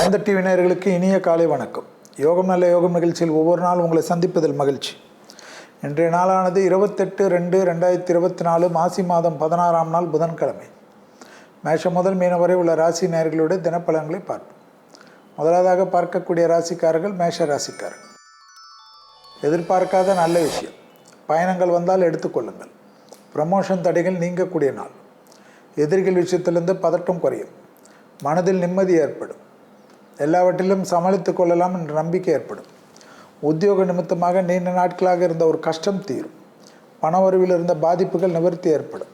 வேந்த TV நேயர்களுக்கு இனிய காலை வணக்கம். யோகம் நல்ல யோகம் நிகழ்ச்சியில் ஒவ்வொரு நாள் உங்களை சந்திப்பதில் மகிழ்ச்சி. இன்றைய நாளானது இருபத்தெட்டு ரெண்டு ரெண்டாயிரத்தி இருபத்தி நாலு மாசி மாதம் பதினாறாம் நாள் புதன்கிழமை. மேஷம் முதல் மீன வரை உள்ள ராசி நேயர்களுடைய தினப்பலன்களை பார்ப்போம். முதலாவதாக பார்க்கக்கூடிய ராசிக்காரர்கள் மேஷ ராசிக்காரர்கள். எதிர்பார்க்காத நல்ல விஷயம். பயணங்கள் வந்தால் எடுத்துக்கொள்ளுங்கள் ப்ரமோஷன் தடைகள் நீங்கக்கூடிய நாள். எதிரிகள் விஷயத்திலிருந்து பதட்டம் குறையும். மனதில் நிம்மதி ஏற்படும். எல்லாவற்றிலும் சமாளித்து கொள்ளலாம் என்ற நம்பிக்கை ஏற்படும். உத்தியோக நிமித்தமாக நீண்ட நாட்களாக இருந்த ஒரு கஷ்டம் தீரும். பணவரவில் இருந்த பாதிப்புகள் நிவர்த்தி ஏற்படும்.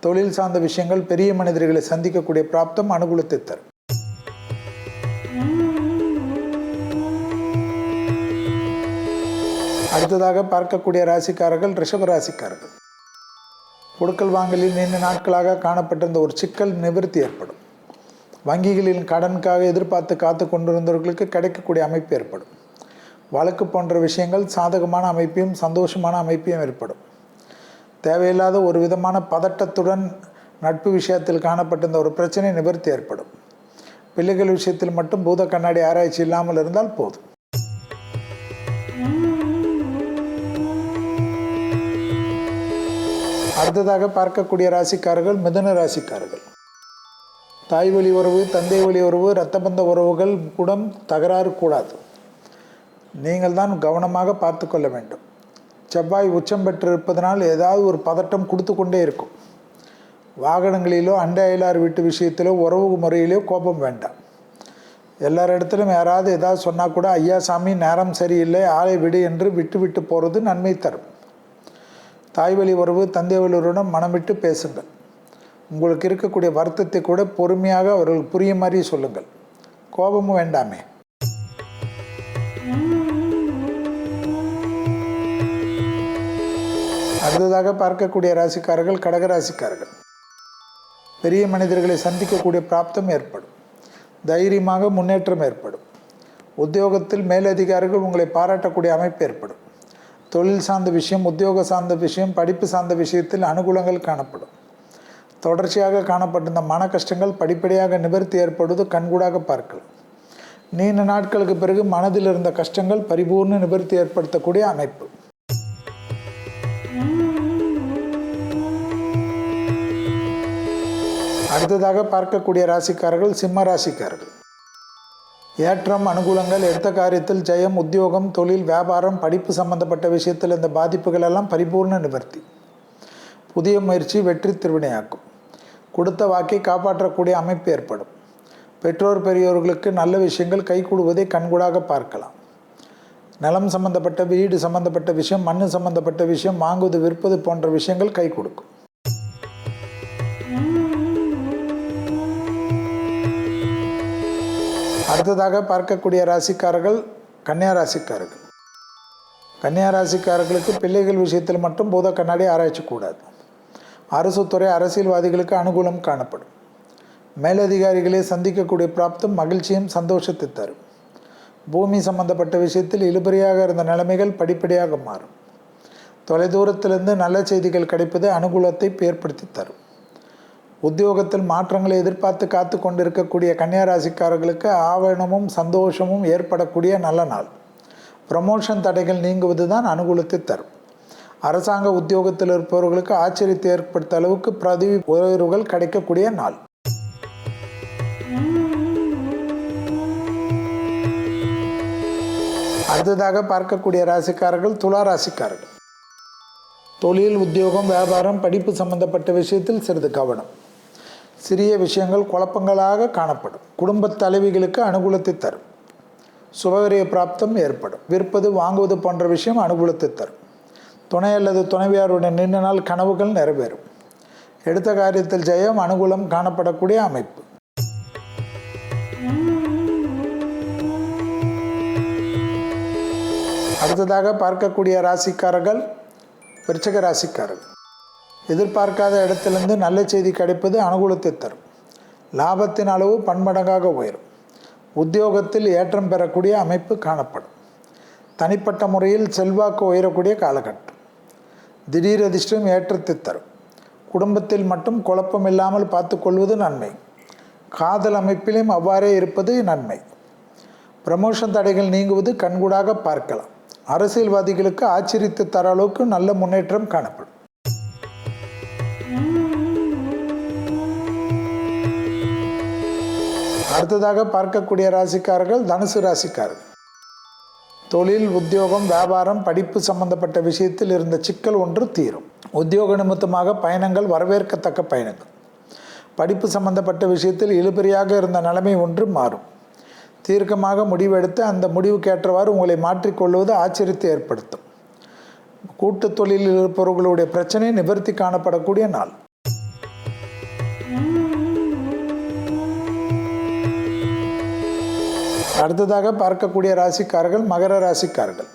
தொழில் சார்ந்த விஷயங்கள் பெரிய மனிதர்களை சந்திக்கக்கூடிய பிராப்தம் அனுகூலத்தை தரும். அடுத்ததாக பார்க்கக்கூடிய ராசிக்காரர்கள் ரிஷப ராசிக்காரர்கள். கொடுக்கல் வாங்கலில் நீண்ட நாட்களாக காணப்பட்டிருந்த ஒரு சிக்கல் நிவர்த்தி ஏற்படும். வங்கிகளில் கடனுக்காக எதிர்பார்த்து காத்து கொண்டிருந்தவர்களுக்கு கிடைக்கக்கூடிய அமைப்பு ஏற்படும். வழக்கு போன்ற விஷயங்கள் சாதகமான அமைப்பையும் சந்தோஷமான அமைப்பையும் ஏற்படும். தேவையில்லாத ஒரு விதமான பதட்டத்துடன் நட்பு விஷயத்தில் காணப்பட்டிருந்த ஒரு பிரச்சனை நிவர்த்தி ஏற்படும். பிள்ளைகள் விஷயத்தில் மட்டும் பூத கண்ணாடி ஆராய்ச்சி இல்லாமல் இருந்தால் போதும். அடுத்ததாக பார்க்கக்கூடிய ராசிக்காரர்கள் மிதன ராசிக்காரர்கள். தாய் வழி உறவு தந்தை வழி உறவு இரத்தபந்த உறவுகள் கூட தகராறு கூடாது. நீங்கள் தான் கவனமாக பார்த்து கொள்ள வேண்டும். செவ்வாய் உச்சம் பெற்றிருப்பதனால் ஏதாவது ஒரு பதட்டம் கொடுத்து கொண்டே இருக்கும். வாகனங்களிலோ அண்டை அயலார் வீட்டு விஷயத்திலோ உறவு முறையிலோ கோபம் வேண்டாம். எல்லார் இடத்துலையும் யாராவது ஏதாவது சொன்னால் கூட ஐயா சாமி நேரம் சரியில்லை ஆளை விடு என்று விட்டு விட்டு போகிறது நன்மை தரும். தாய் வழி உறவு தந்தை வழி உறவுடன் மனம் விட்டு பேசுங்கள். உங்களுக்கு இருக்கக்கூடிய வருத்தத்தை கூட பொறுமையாக அவர்களுக்கு புரிய மாதிரி சொல்லுங்கள். கோபமும் வேண்டாமே. அடுத்ததாக பார்க்கக்கூடிய ராசிக்காரர்கள் கடகராசிக்காரர்கள் பெரிய மனிதர்களை சந்திக்கக்கூடிய பிராப்தம் ஏற்படும். தைரியமாக முன்னேற்றம் ஏற்படும். உத்தியோகத்தில் மேலதிகாரிகள் உங்களை பாராட்டக்கூடிய அமைப்பு ஏற்படும். தொழில் சார்ந்த விஷயம் உத்தியோக சார்ந்த விஷயம் படிப்பு சார்ந்த விஷயத்தில் அனுகூலங்கள் காணப்படும். தொடர்ச்சியாக காணப்பட்டிருந்த மன கஷ்டங்கள் படிப்படியாக நிவர்த்தி ஏற்படுவது கண்கூடாக பார்க்கலாம் நீண்ட நாட்களுக்கு பிறகு மனதில் இருந்த கஷ்டங்கள் பரிபூர்ண நிவர்த்தி ஏற்படுத்தக்கூடிய அமைப்பு. அடுத்ததாக பார்க்கக்கூடிய ராசிக்காரர்கள் சிம்ம ராசிக்காரர்கள். ஏற்றம் அனுகூலங்கள் எடுத்த காரியத்தில் ஜெயம் உத்தியோகம் தொழில் வியாபாரம் படிப்பு சம்பந்தப்பட்ட விஷயத்தில் இந்த பாதிப்புகள் எல்லாம் பரிபூர்ண நிவர்த்தி. புதிய முயற்சி வெற்றி திருவினையாக்கும். கொடுத்த வாக்கை காப்பாற்றக்கூடிய அமைப்பு ஏற்படும். பெற்றோர் பெரியோர்களுக்கு நல்ல விஷயங்கள் கைகூடுவதை கண்கூடாக பார்க்கலாம். நிலம் சம்பந்தப்பட்ட வீடு சம்பந்தப்பட்ட விஷயம் மண் சம்பந்தப்பட்ட விஷயம் வாங்குவது விற்பது போன்ற விஷயங்கள் கை கொடுக்கும். அடுத்ததாக பார்க்கக்கூடிய ராசிக்காரர்கள் கன்னியா ராசிக்காரர்கள். கன்னியா ராசிக்காரர்களுக்கு பிள்ளைகள் விஷயத்தில் மட்டும் பூத கண்ணாடி ஆராய்ச்சி கூடாது. அரசு துறை அரசியல்வாதிகளுக்கு அனுகூலம் காணப்படும். மேலதிகாரிகளை சந்திக்கக்கூடிய பிராப்தம் மகிழ்ச்சியும் சந்தோஷத்தை தரும். பூமி சம்பந்தப்பட்ட விஷயத்தில் இழுபறியாக இருந்த நிலைமைகள் படிப்படியாக மாறும். தொலைதூரத்திலிருந்து நல்ல செய்திகள் கிடைப்பது அனுகூலத்தை ஏற்படுத்தி தரும். உத்தியோகத்தில் மாற்றங்களை எதிர்பார்த்து காத்து கொண்டிருக்கக்கூடிய கன்னியாராசிக்காரர்களுக்கு ஆவணமும் சந்தோஷமும் ஏற்படக்கூடிய நல்ல நாள். ப்ரமோஷன் தடைகள் நீங்குவது தான் அனுகூலத்தை தரும். அரசாங்க உத்தியோகத்தில் இருப்பவர்களுக்கு ஆச்சரியத்தை ஏற்படுத்த அளவுக்கு பதவி உயர்வுகள் கிடைக்கக்கூடிய நாள். அடுத்ததாக பார்க்கக்கூடிய ராசிக்காரர்கள் துலா ராசிக்காரர்கள். தொழில் உத்தியோகம் வியாபாரம் படிப்பு சம்பந்தப்பட்ட விஷயத்தில் சிறிது கவனம். சிறிய விஷயங்கள் குழப்பங்களாக காணப்படும். குடும்பத் தலைவிகளுக்கு அனுகூலத்தை தரும். சுபகரிய பிராப்தம் ஏற்படும். விற்பது வாங்குவது போன்ற விஷயம் அனுகூலத்தை தரும். துணை அல்லது துணைவியாருடன் நீண்ட நாள் கனவுகள் நிறைவேறும். எடுத்த காரியத்தில் ஜெயம் அனுகூலம் காணப்படக்கூடிய அமைப்பு. அடுத்ததாக பார்க்கக்கூடிய ராசிக்காரர்கள் விருச்சக ராசிக்காரர்கள். எதிர்பார்க்காத இடத்திலிருந்து நல்ல செய்தி கிடைப்பது அனுகூலத்தை தரும். லாபத்தின் அளவு பன்மடங்காக உயரும். உத்தியோகத்தில் ஏற்றம் பெறக்கூடிய அமைப்பு காணப்படும். தனிப்பட்ட முறையில் செல்வாக்கு உயரக்கூடிய காலகட்டம். திடீர் அதிர்ஷ்டம் ஏற்றத்தை தரும். குடும்பத்தில் மட்டும் குழப்பம் இல்லாமல் பார்த்துக்கொள்வது நன்மை. காதல் அமைப்பிலும் அவ்வாறே இருப்பது நன்மை. ப்ரமோஷன் தடைகள் நீங்குவது கண்கூடாக பார்க்கலாம். அரசியல்வாதிகளுக்கு ஆச்சரித்து தர அளவுக்கு நல்ல முன்னேற்றம் காணப்படும். அடுத்ததாக பார்க்கக்கூடிய ராசிக்காரர்கள் தனுசு ராசிக்காரர்கள். தொழில் உத்தியோகம் வியாபாரம் படிப்பு சம்பந்தப்பட்ட விஷயத்தில் இருந்த சிக்கல் ஒன்று தீரும். உத்தியோக நிமித்தமாக பயணங்கள் வரவேற்கத்தக்க பயணங்கள். படிப்பு சம்பந்தப்பட்ட விஷயத்தில் இழுபறியாக இருந்த நிலைமை ஒன்று மாறும். தீர்க்கமாக முடிவெடுத்து அந்த முடிவுக்கேற்றவாறு உங்களை மாற்றிக்கொள்வது ஆச்சரியத்தை ஏற்படுத்தும். கூட்டு தொழிலில் இருப்பவர்களுடைய பிரச்சனை நிவர்த்தி காணப்படக்கூடிய நாள். அடுத்ததாக பார்க்கக்கூடிய ராசிக்காரர்கள் மகர ராசிக்காரர்கள்.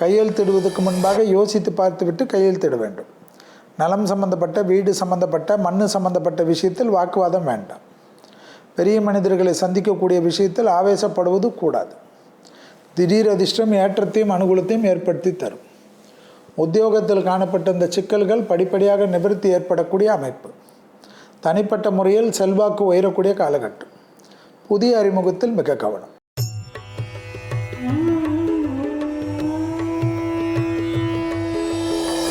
கையெழுத்திடுவதற்கு முன்பாக யோசித்து பார்த்துவிட்டு கையெழுத்திட வேண்டும். நலம் சம்பந்தப்பட்ட வீடு சம்பந்தப்பட்ட மண் சம்பந்தப்பட்ட விஷயத்தில் வாக்குவாதம் வேண்டாம். பெரிய மனிதர்களை சந்திக்கக்கூடிய விஷயத்தில் ஆவேசப்படுவது கூடாது. திடீர் அதிர்ஷ்டம் ஏற்றத்தையும் அனுகூலத்தையும் ஏற்படுத்தி தரும். உத்தியோகத்தில் காணப்பட்ட இந்த சிக்கல்கள் படிப்படியாக நிவர்த்தி ஏற்படக்கூடிய அமைப்பு. தனிப்பட்ட முறையில் செல்வாக்கு உயரக்கூடிய காலகட்டம். புதிய அறிமுகத்தில் மிக கவனம்.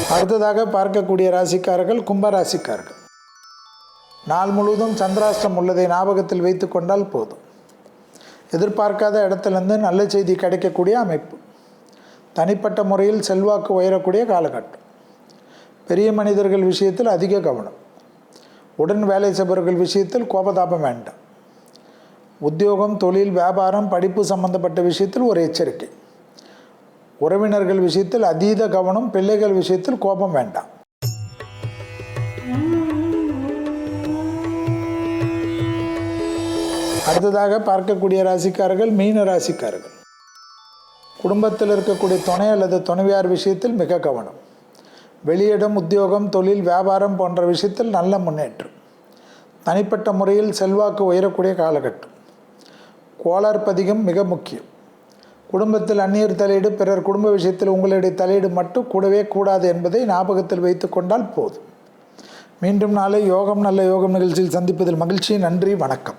அடுத்ததாக பார்க்கக்கூடிய ராசிக்காரர்கள் கும்பராசிக்காரர்கள் நாள் முழுவதும் சந்திராஷ்டம் உள்ளதை ஞாபகத்தில் வைத்து கொண்டால் போதும். எதிர்பார்க்காத இடத்துலேருந்து நல்ல செய்தி கிடைக்கக்கூடிய அமைப்பு. தனிப்பட்ட முறையில் செல்வாக்கு உயரக்கூடிய காலகட்டம். பெரிய மனிதர்கள் விஷயத்தில் அதிக கவனம். உடன் வேலை செய்பவர்கள் விஷயத்தில் கோபதாபம் வேண்டாம். உத்தியோகம் தொழில் வியாபாரம் படிப்பு சம்பந்தப்பட்ட விஷயத்தில் ஒரு எச்சரிக்கை. உறவினர்கள் விஷயத்தில் அதீத கவனம் பிள்ளைகள் விஷயத்தில் கோபம் வேண்டாம். அடுத்ததாக பார்க்கக்கூடிய ராசிக்காரர்கள் மீன ராசிக்காரர்கள். குடும்பத்தில் இருக்கக்கூடிய துணை அல்லது துணைவியார் விஷயத்தில் மிக கவனம். வெளியிடம் உத்தியோகம் தொழில் வியாபாரம் போன்ற விஷயத்தில் நல்ல முன்னேற்றம். தனிப்பட்ட முறையில் செல்வாக்கு உயரக்கூடிய காலகட்டம். கோளார்பதிகம் மிக முக்கியம். குடும்பத்தில் அந்நியர் தலையீடு பிறர் குடும்ப விஷயத்தில் உங்களுடைய தலையீடு மட்டும் கூடவே கூடாது என்பதை ஞாபகத்தில் வைத்து கொண்டால் போதும். மீண்டும் நாளை யோகம் நல்ல யோகம் நிகழ்ச்சியில் சந்திப்பதில் மகிழ்ச்சி. நன்றி வணக்கம்.